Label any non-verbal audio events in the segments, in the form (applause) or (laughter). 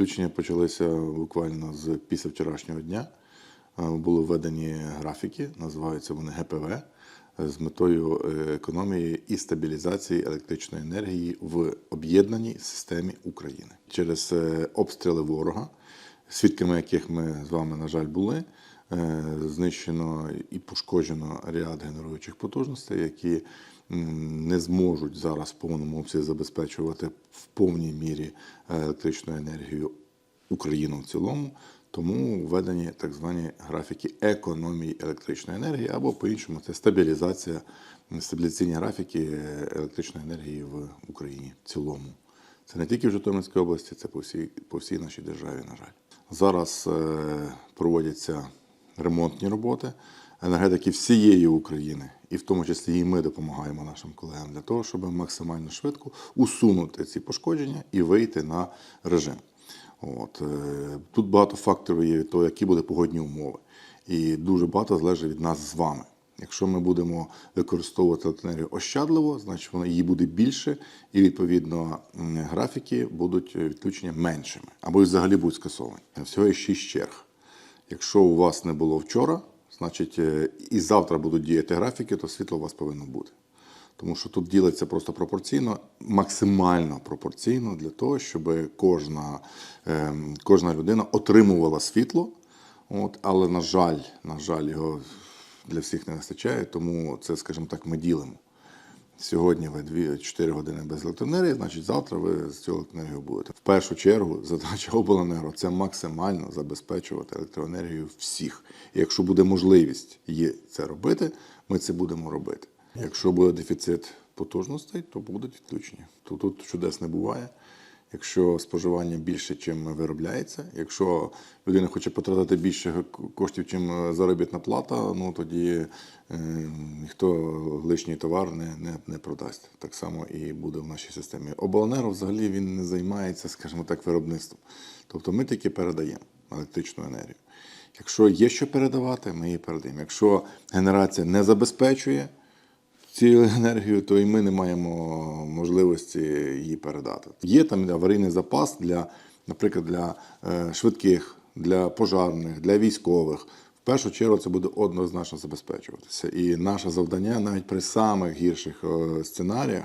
Відключення почалися буквально з після вчорашнього дня. Е, Були введені графіки, називаються вони ГПВ, е, з метою е, економії і стабілізації електричної енергії в об'єднаній системі України. Через обстріли ворога, свідками яких ми з вами, на жаль, були, знищено і пошкоджено ряд генеруючих потужностей, які не зможуть зараз в повному обсязі забезпечувати в повній мірі е, електричну енергію Україну в цілому. Тому введені так звані графіки економії електричної енергії, або по-іншому це стабілізація, стабілізаційні графіки електричної енергії в Україні в цілому. Це не тільки в Житомирській області, це по всій, по всій нашій державі, на жаль. Зараз е, проводяться ремонтні роботи енергетики всієї України, і в тому числі і ми допомагаємо нашим колегам для того, щоб максимально швидко усунути ці пошкодження і вийти на режим. От, е, тут багато факторів є від того, які будуть погодні умови. І дуже багато залежить від нас з вами. Якщо ми будемо використовувати електроенергію ощадливо, значить вона її буде більше, і відповідно графіки будуть е, відключення меншими або взагалі будуть скасовані. Всього є 6 черг. Якщо у вас не було вчора, значить е, і завтра будуть діяти графіки, то світло у вас повинно бути. Тому що тут ділиться просто пропорційно, максимально пропорційно для того, щоб кожна, ем, кожна людина отримувала світло. От, але, на жаль, на жаль, його для всіх не вистачає, тому це, скажімо так, ми ділимо. Сьогодні ви 2-4 години без електроенергії, значить завтра ви з цього електроенергію будете. В першу чергу (laughs) задача обленерго це максимально забезпечувати електроенергію всіх. І якщо буде можливість є це робити, ми це будемо робити. Якщо буде дефіцит потужностей, то будуть відключення. То тут чудес не буває. Якщо споживання більше, чим виробляється, якщо людина хоче потратити більше коштів, чим заробітна плата, ну тоді е, ніхто лишній товар не, не, не продасть. Так само і буде в нашій системі. Обленерго взагалі він не займається, скажімо так, виробництвом. Тобто ми тільки передаємо електричну енергію. Якщо є що передавати, ми її передаємо. Якщо генерація не забезпечує цю енергію, то і ми не маємо можливості її передати. Є там аварійний запас для, наприклад, для е, швидких, для пожарних, для військових. В першу чергу це буде однозначно забезпечуватися. І наше завдання навіть при самих гірших е, сценаріях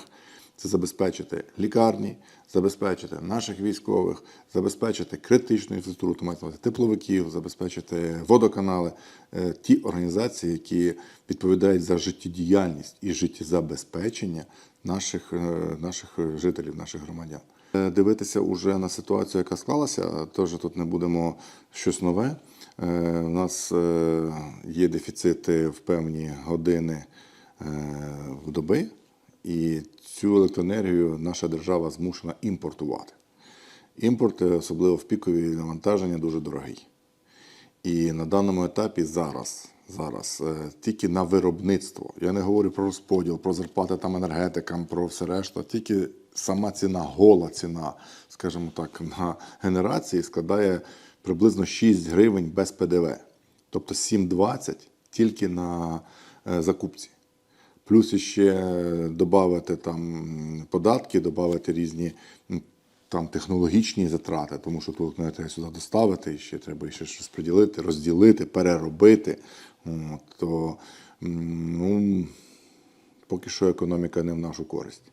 це забезпечити лікарні, забезпечити наших військових, забезпечити критичну інфраструктуру, то тепловиків, забезпечити водоканали, е, ті організації, які відповідають за життєдіяльність і життєзабезпечення наших, е, наших жителів, наших громадян. Е, Дивитися уже на ситуацію, яка склалася, теж тут не будемо щось нове. У нас є дефіцити в певні години в доби, і цю електроенергію наша держава змушена імпортувати. Імпорт, е, особливо в пікові навантаження, дуже дорогий. І на даному етапі зараз, зараз е, тільки на виробництво. Я не говорю про розподіл, про зарплати там енергетикам, про все решта. Тільки сама ціна, гола ціна, скажімо так, на генерації складає приблизно 6 гривень без ПДВ. Тобто 7,20 тільки на е, закупці. Плюс ще додати там податки, додати різні там технологічні затрати, тому що тут не треба сюди доставити, ще треба ще щось приділити, розділити, переробити. От, то ну, поки що економіка не в нашу користь.